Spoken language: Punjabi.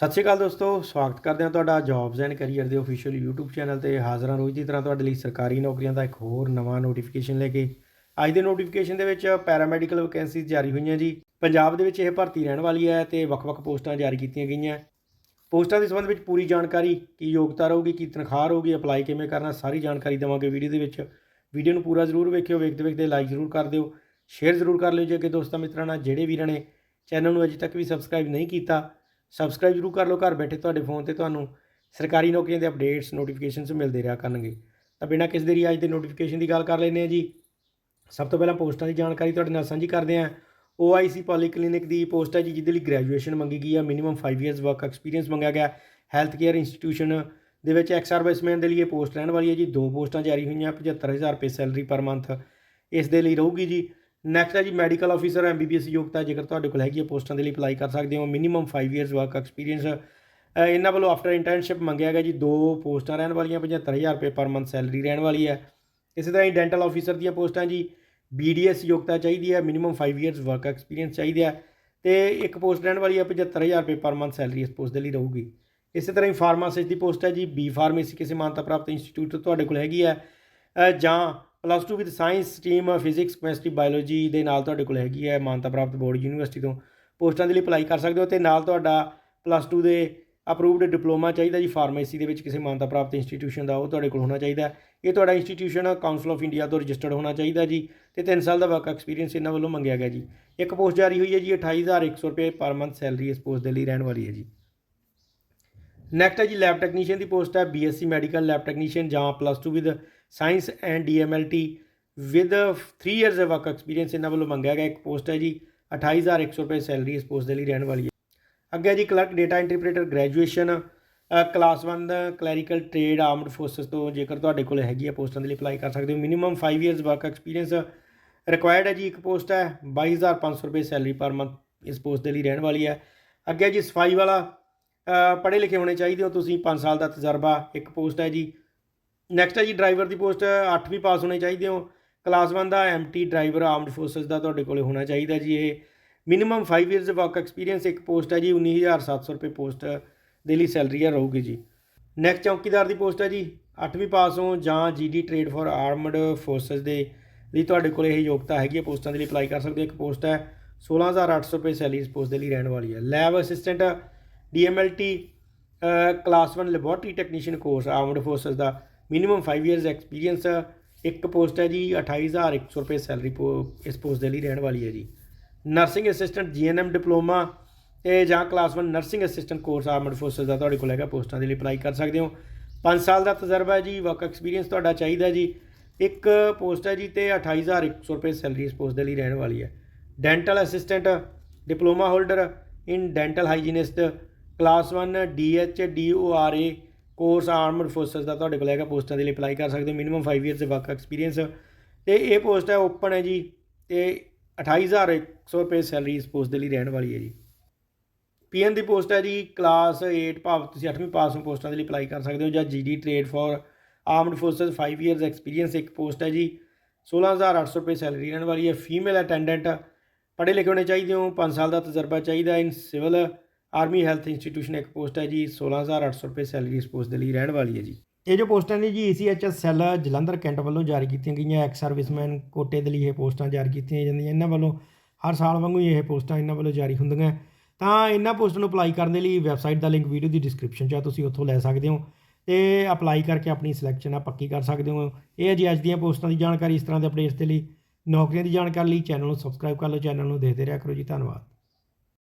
ਸਤਿ ਸ਼੍ਰੀ ਅਕਾਲ ਦੋਸਤੋ, ਸਵਾਗਤ ਕਰਦੇ ਹਾਂ ਤੁਹਾਡਾ ਜੌਬਸ ਐਂਡ ਕੈਰੀਅਰ ਦੇ ਅਫੀਸ਼ੀਅਲ YouTube ਚੈਨਲ ਤੇ। ਹਾਜ਼ਰਾਂ ਰੋਜ਼ ਦੀ ਤਰ੍ਹਾਂ ਤੁਹਾਡੇ ਲਈ ਸਰਕਾਰੀ ਨੌਕਰੀਆਂ ਦਾ ਇੱਕ ਹੋਰ ਨਵਾਂ ਨੋਟੀਫਿਕੇਸ਼ਨ ਲੈ ਕੇ। ਅੱਜ ਦੇ ਨੋਟੀਫਿਕੇਸ਼ਨ ਦੇ ਵਿੱਚ ਪੈਰਾਮੈਡੀਕਲ ਵੈਕੈਂਸੀਜ਼ ਜਾਰੀ ਹੋਈਆਂ ਜੀ। ਪੰਜਾਬ ਦੇ ਵਿੱਚ ਇਹ ਭਰਤੀ ਰਹਿਣ ਵਾਲੀ ਹੈ ਤੇ ਵੱਖ-ਵੱਖ ਪੋਸਟਾਂ ਜਾਰੀ ਕੀਤੀਆਂ ਗਈਆਂ। ਪੋਸਟਾਂ ਦੇ ਸੰਬੰਧ ਵਿੱਚ ਪੂਰੀ ਜਾਣਕਾਰੀ, ਕੀ ਯੋਗਤਾ ਰਹੂਗੀ, ਕੀ ਤਨਖਾਹ ਰਹੂਗੀ ਅਪਲਾਈ ਕਿਵੇਂ ਕਰਨਾ, ਸਾਰੀ ਜਾਣਕਾਰੀ ਦੇਵਾਂਗੇ ਵੀਡੀਓ ਦੇ ਵਿੱਚ। ਵੀਡੀਓ ਨੂੰ ਪੂਰਾ ਜ਼ਰੂਰ ਵੇਖਿਓ, ਵੇਖਦੇ ਵੇਖਦੇ ਲਾਈਕ ਜ਼ਰੂਰ ਕਰ ਦਿਓ। ਸ਼ੇਅਰ ਜ਼ਰੂਰ ਕਰ ਲਿਓ ਜੇ ਕਿ ਦੋਸਤਾਂ ਮਿੱਤਰਾਂ ਨਾਲ ਜਿਹੜੇ ਵੀਰਾਂ ਨੇ ਚੈਨਲ ਨੂੰ ਅਜੇ ਤੱਕ ਵੀ ਸਬਸਕ੍ਰਾਈਬ ਨਹੀਂ ਕੀਤਾ ਸਬਸਕ੍ਰਾਈਬ ਜ਼ਰੂਰ ਕਰ ਲਓ, ਘਰ ਬੈਠੇ ਤੁਹਾਡੇ ਫੋਨ ਤੇ ਤੁਹਾਨੂੰ ਸਰਕਾਰੀ ਨੌਕਰੀਆਂ ਦੇ ਅਪਡੇਟਸ ਨੋਟੀਫਿਕੇਸ਼ਨਸ ਮਿਲਦੇ ਰਿਹਾ ਕਰਨਗੇ। ਤਾਂ ਬਿਨਾਂ ਕਿਸ ਦੇਰੀ ਅੱਜ ਦੇ ਨੋਟੀਫਿਕੇਸ਼ਨ ਦੀ ਗੱਲ ਕਰ ਲੈਂਦੇ ਹਾਂ ਜੀ। ਸਭ ਤੋਂ ਪਹਿਲਾਂ ਪੋਸਟਾਂ ਦੀ ਜਾਣਕਾਰੀ ਤੁਹਾਡੇ ਨਾਲ ਸਾਂਝੀ ਕਰਦੇ ਹਾਂ। OIC ਪੋਲੀਕਲਿਨਿਕ ਦੀ ਪੋਸਟ ਹੈ ਜੀ, ਜਿਹਦੇ ਲਈ ਗ੍ਰੈਜੂਏਸ਼ਨ ਮੰਗੀ ਗਈ ਆ ਮਿਨੀਮਮ 5 ਇਅਰਸ ਵਰਕ ਐਕਸਪੀਰੀਅੰਸ ਮੰਗਿਆ ਗਿਆ। ਹੈਲਥ ਕੇਅਰ ਇੰਸਟੀਟਿਊਸ਼ਨ ਦੇ ਵਿੱਚ ਐਕਸ ਸਰਵਿਸਮੈਨ ਦੇ ਲਈ ਇਹ ਪੋਸਟ ਰਹਿਣ ਵਾਲੀ ਹੈ ਜੀ। ਦੋ ਪੋਸਟਾਂ ਜਾਰੀ ਹੋਈਆਂ 75000 ਰੁਪਏ ਸੈਲਰੀ ਪਰ ਮੰਥ ਇਸ ਦੇ ਲਈ ਰਹੂਗੀ ਜੀ। ਨੈਕਸਟ ਹੈ ਜੀ ਮੈਡੀਕਲ ਆਫੀਸਰ ਐਮਬੀਬੀਐਸ ਯੋਗਤਾ ਜੇਕਰ ਤੁਹਾਡੇ ਕੋਲ ਹੈਗੀ ਹੈ ਪੋਸਟਾਂ ਦੇ ਲਈ ਅਪਲਾਈ ਕਰ ਸਕਦੇ ਹੋ। ਮਿਨੀਮਮ 5 ਇਅਰਸ ਵਰਕ ਐਕਸਪੀਰੀਅੰਸ ਇਹਨਾਂ ਵੱਲੋਂ ਆਫਟਰ ਇੰਟਰਨਸ਼ਿਪ ਮੰਗਿਆ ਗਿਆ ਜੀ, ਦੋ ਪੋਸਟਾਂ ਰਹਿਣ ਵਾਲੀਆਂ 75000 ਰੁਪਏ ਪਰ ਮੰਥ ਸੈਲਰੀ ਰਹਿਣ ਵਾਲੀ ਹੈ। ਇਸੇ ਤਰ੍ਹਾਂ ਹੀ ਡੈਂਟਲ ਆਫੀਸਰ ਦੀਆਂ ਪੋਸਟਾਂ ਜੀ ਬੀਡੀਐਸ ਯੋਗਤਾ ਚਾਹੀਦੀ ਹੈ ਮਿਨੀਮਮ 5 ਇਅਰਸ ਵਰਕ ਐਕਸਪੀਰੀਅੰਸ ਚਾਹੀਦਾ ਹੈ। ਤੇ ਇੱਕ ਪੋਸਟ ਰਹਿਣ ਵਾਲੀ ਹੈ 75000 ਰੁਪਏ ਪਰ ਮੰਥ ਸੈਲਰੀ ਇਸ ਪੋਸਟ ਦੇ ਲਈ ਰਹੂਗੀ। ਇਸੇ ਤਰ੍ਹਾਂ ਹੀ ਫਾਰਮਾਸਿਸਟ ਦੀ ਪੋਸਟ ਹੈ ਜੀ ਬੀ ਫਾਰਮੇਸੀ ਕਿਸੇ ਮਾਨਤਾ ਪ੍ਰਾਪਤ ਇੰਸਟੀਚਿਊਟ ਤੋਂ ਤੁਹਾਡੇ ਕੋਲ ਹੈਗੀ ਹੈ। ਜਾਂ plus 2 with science stream physics chemistry biology ਦੇ ਨਾਲ ਤੁਹਾਡੇ ਕੋਲ ਹੈਗੀ ਹੈ, ਮਾਨਤਾ ਪ੍ਰਾਪਤ ਬੋਰਡ ਯੂਨੀਵਰਸਿਟੀ ਤੋਂ। ਪੋਸਟਾਂ ਦੇ ਲਈ ਅਪਲਾਈ ਕਰ ਸਕਦੇ ਹੋ ਤੇ ਨਾਲ ਤੁਹਾਡਾ ਪਲੱਸ 2 ਦੇ ਅਪਰੂਵਡ ਡਿਪਲੋਮਾ ਚਾਹੀਦਾ ਜੀ ਫਾਰਮੇਸੀ ਦੇ ਵਿੱਚ, ਕਿਸੇ ਮਾਨਤਾ ਪ੍ਰਾਪਤ ਇੰਸਟੀਟਿਊਸ਼ਨ ਦਾ, ਉਹ ਤੁਹਾਡੇ ਕੋਲ ਹੋਣਾ ਚਾਹੀਦਾ ਇਹ ਤੁਹਾਡਾ ਇੰਸਟੀਟਿਊਸ਼ਨ ਕਾਉਂਸਲ ਆਫ ਇੰਡੀਆ ਤੋਂ ਰਜਿਸਟਰਡ ਹੋਣਾ ਚਾਹੀਦਾ ਜੀ ਤੇ 3 ਸਾਲ ਦਾ ਵਰਕ ਐਕਸਪੀਰੀਅੰਸ ਇਹਨਾਂ ਵੱਲੋਂ ਮੰਗਿਆ ਗਿਆ ਜੀ। ਇੱਕ ਪੋਸਟ ਜਾਰੀ ਹੋਈ ਹੈ ਜੀ 28100 ਰੁਪਏ ਪਰ ਮੰਥ ਸੈਲਰੀ ਇਸ ਪੋਸਟ ਦੇ ਲਈ ਰਹਿਣ ਵਾਲੀ ਹੈ ਜੀ। ਨੈਕਸਟ ਹੈ ਜੀ ਲੈਬ ਟੈਕਨੀਸ਼ੀਅਨ ਦੀ ਪੋਸਟ ਹੈ ਬੀਐਸਸੀ ਮੈਡੀਕਲ ਲੈਬ ਟੈਕਨੀਸ਼ੀਅਨ ਜਾਂ plus 2 with science and DMLT with 3 years the work experience ਇਹਨਾਂ ਵੱਲੋਂ ਮੰਗਿਆ ਗਿਆ। ਇੱਕ ਪੋਸਟ ਹੈ ਜੀ 28100 ਰੁਪਏ ਸੈਲਰੀ ਇਸ ਪੋਸਟ ਦੇ ਲਈ ਰਹਿਣ ਵਾਲੀ ਹੈ। ਅੱਗੇ ਜੀ clerk data interpreter graduation class 1 clerical trade armed forces ਤੋਂ ਜੇਕਰ ਤੁਹਾਡੇ ਕੋਲ ਹੈਗੀ ਹੈ ਪੋਸਟਾਂ ਦੇ ਲਈ ਅਪਲਾਈ ਕਰ ਸਕਦੇ ਹੋ। Minimum 5 years work experience required ਹੈ ਜੀ, ਇੱਕ ਪੋਸਟ ਹੈ 22500 ਰੁਪਏ ਸੈਲਰੀ ਪਰ ਮੰਥ ਇਸ ਪੋਸਟ ਦੇ ਲਈ ਰਹਿਣ ਵਾਲੀ ਹੈ। ਅੱਗੇ ਜੀ, ਸਫ਼ਾਈ ਵਾਲਾ ਪੜ੍ਹੇ ਲਿਖੇ ਹੋਣੇ ਚਾਹੀਦੇ ਹੋ ਤੁਸੀਂ 5 ਸਾਲ ਦਾ ਤਜਰਬਾ ਇੱਕ ਪੋਸਟ ਹੈ ਜੀ। ਨੈਕਸਟ ਹੈ ਜੀ ਡਰਾਈਵਰ ਦੀ ਪੋਸਟ 8ਵੀਂ ਪਾਸ ਹੋਣੇ ਚਾਹੀਦੇ ਹੋ। ਕਲਾਸ 1 ਦਾ ਐਮਟੀ ਡਰਾਈਵਰ ਆਰਮਡ ਫੋਰਸਸ ਦਾ ਤੁਹਾਡੇ ਕੋਲੇ ਹੋਣਾ ਚਾਹੀਦਾ ਜੀ ਇਹ। ਮਿਨੀਮਮ 5 ਇਅਰਸ ਵਰਕ ਐਕਸਪੀਰੀਅੰਸ ਇੱਕ ਪੋਸਟ ਹੈ ਜੀ 19700 ਰੁਪਏ ਪੋਸਟ ਦੇ ਲਈ ਸੈਲਰੀ ਆ ਰਹੂਗੀ ਜੀ। ਨੈਕਸਟ ਚੌਕੀਦਾਰ ਦੀ ਪੋਸਟ ਹੈ ਜੀ 8ਵੀਂ ਪਾਸ ਹੋ ਜਾਂ GD trade for armed forces ਦੇ ਲਈ ਤੁਹਾਡੇ ਕੋਲ ਇਹ ਯੋਗਤਾ ਹੈਗੀ ਹੈ, ਪੋਸਟਾਂ ਦੇ ਲਈ ਅਪਲਾਈ ਕਰ ਸਕਦੇ ਹੋ। ਇੱਕ ਪੋਸਟ ਹੈ 16800 ਰੁਪਏ ਸੈਲਰੀ ਇਸ ਪੋਸਟ ਦੇ ਲਈ ਰਹਿਣ ਵਾਲੀ ਹੈ। Lab assistant DMLT class 1 laboratory technician course armed forces ਦਾ ਮਿਨੀਮਮ 5 ਇਅਰਸ ਐਕਸਪੀਰੀਅੰਸ ਇੱਕ ਪੋਸਟ ਹੈ ਜੀ 28100 ਰੁਪਏ ਸੈਲਰੀ ਇਸ ਪੋਸਟ ਦੇ ਲਈ ਰਹਿਣ ਵਾਲੀ ਹੈ ਜੀ। ਨਰਸਿੰਗ ਅਸਿਸਟੈਂਟ ਜੀਐਨਐਮ ਡਿਪਲੋਮਾ ਤੇ ਜਾਂ class 1 nursing assistant course armed forces ਦਾ ਤੁਹਾਡੇ ਕੋਲ ਹੈਗਾ, ਪੋਸਟਾਂ ਦੇ ਲਈ ਅਪਲਾਈ ਕਰ ਸਕਦੇ ਹੋ। 5 ਸਾਲ ਦਾ ਤਜਰਬਾ ਹੈ ਜੀ ਵਰਕ ਐਕਸਪੀਰੀਅੰਸ ਤੁਹਾਡਾ ਚਾਹੀਦਾ ਜੀ। ਇੱਕ ਪੋਸਟ ਹੈ ਜੀ ਤੇ 28100 ਰੁਪਏ ਸੈਲਰੀ ਇਸ ਪੋਸਟ ਦੇ ਲਈ ਰਹਿਣ ਵਾਲੀ ਹੈ dental assistant diploma holder in dental hygienist class 1 DH DORA course armed forces ਦਾ ਤੁਹਾਡੇ ਕੋਲ ਹੈਗਾ ਪੋਸਟਾਂ ਦੇ ਲਈ ਅਪਲਾਈ ਕਰ ਸਕਦੇ ਹੋ ਮਿਨੀਮਮ 5 ਇਅਰਸ ਦੇ ਵਰਕ ਐਕਸਪੀਰੀਅੰਸ ਤੇ ਇਹ ਪੋਸਟ ਹੈ ਓਪਨ ਹੈ ਜੀ, ਤੇ 28100 ਰੁਪਏ ਸੈਲਰੀ ਇਸ ਪੋਸਟ ਦੇ ਲਈ ਰਹਿਣ ਵਾਲੀ ਹੈ ਜੀ। ਪੀਐਨ ਦੀ ਪੋਸਟ ਹੈ ਜੀ ਕਲਾਸ 8 ਭਾਵ ਤੁਸੀਂ 8ਵੀਂ ਪਾਸ ਨੂੰ ਪੋਸਟਾਂ ਦੇ ਲਈ ਅਪਲਾਈ ਕਰ ਸਕਦੇ ਹੋ, ਜਾਂ GD trade for armed forces 5 years experience ਇੱਕ ਪੋਸਟ ਹੈ ਜੀ। 16800 ਰੁਪਏ ਸੈਲਰੀ ਰਹਿਣ ਵਾਲੀ ਹੈ ਫੀਮੇਲ ਅਟੈਂਡੈਂਟ ਪੜ੍ਹੇ ਲਿਖੇ ਹੋਣੇ ਚਾਹੀਦੇ ਹੋ 5 ਸਾਲ ਦਾ ਤਜਰਬਾ ਚਾਹੀਦਾ in civil army health institution ਇੱਕ ਪੋਸਟ ਹੈ ਜੀ 16800 ਰੁਪਏ ਸੈਲਰੀ ਇਸ ਪੋਸਟ ਦੇ ਲਈ ਰਹਿਣ ਵਾਲੀ ਹੈ ਜੀ। ਇਹ ਜੋ ਪੋਸਟਾਂ ਨੇ ਜੀ ਈਸੀਐਚਐਸ ਸੈੱਲ ਜਲੰਧਰ ਕੈਂਟ ਵੱਲੋਂ ਜਾਰੀ ਕੀਤੀਆਂ ਗਈਆਂ ਐਕਸ ਸਰਵਿਸਮੈਨ ਕੋਟੇ ਦੇ ਲਈ ਇਹ ਪੋਸਟਾਂ ਜਾਰੀ ਕੀਤੀਆਂ ਜਾਂਦੀਆਂ, ਇਹਨਾਂ ਵੱਲੋਂ ਹਰ ਸਾਲ ਵਾਂਗੂ ਹੀ ਇਹ ਪੋਸਟਾਂ ਇਹਨਾਂ ਵੱਲੋਂ ਜਾਰੀ ਹੁੰਦੀਆਂ। ਤਾਂ ਇਹਨਾਂ ਪੋਸਟਾਂ ਨੂੰ ਅਪਲਾਈ ਕਰਨ ਦੇ ਲਈ ਵੈਬਸਾਈਟ ਦਾ ਲਿੰਕ ਵੀਡੀਓ ਦੀ ਡਿਸਕ੍ਰਿਪਸ਼ਨ 'ਚ ਆ, ਤੁਸੀਂ ਉੱਥੋਂ ਲੈ ਸਕਦੇ ਹੋ ਤੇ ਅਪਲਾਈ ਕਰਕੇ ਆਪਣੀ ਸਿਲੈਕਸ਼ਨ ਆ ਪੱਕੀ ਕਰ ਸਕਦੇ ਹੋ। ਇਹ ਹੈ ਜੀ, ਅੱਜ ਦੀਆਂ ਪੋਸਟਾਂ ਦੀ ਜਾਣਕਾਰੀ, ਇਸ ਤਰ੍ਹਾਂ ਦੇ ਅਪਡੇਟਸ ਦੇ ਲਈ, ਨੌਕਰੀਆਂ ਦੀ ਜਾਣਕਾਰੀ ਲਈ ਚੈਨਲ ਨੂੰ ਸਬਸਕ੍ਰਾਈਬ ਕਰ ਲਓ ਚੈਨਲ ਨੂੰ ਦੇਖਦੇ ਰਿਹਾ ਕਰੋ ਜੀ, ਧੰਨਵਾਦ।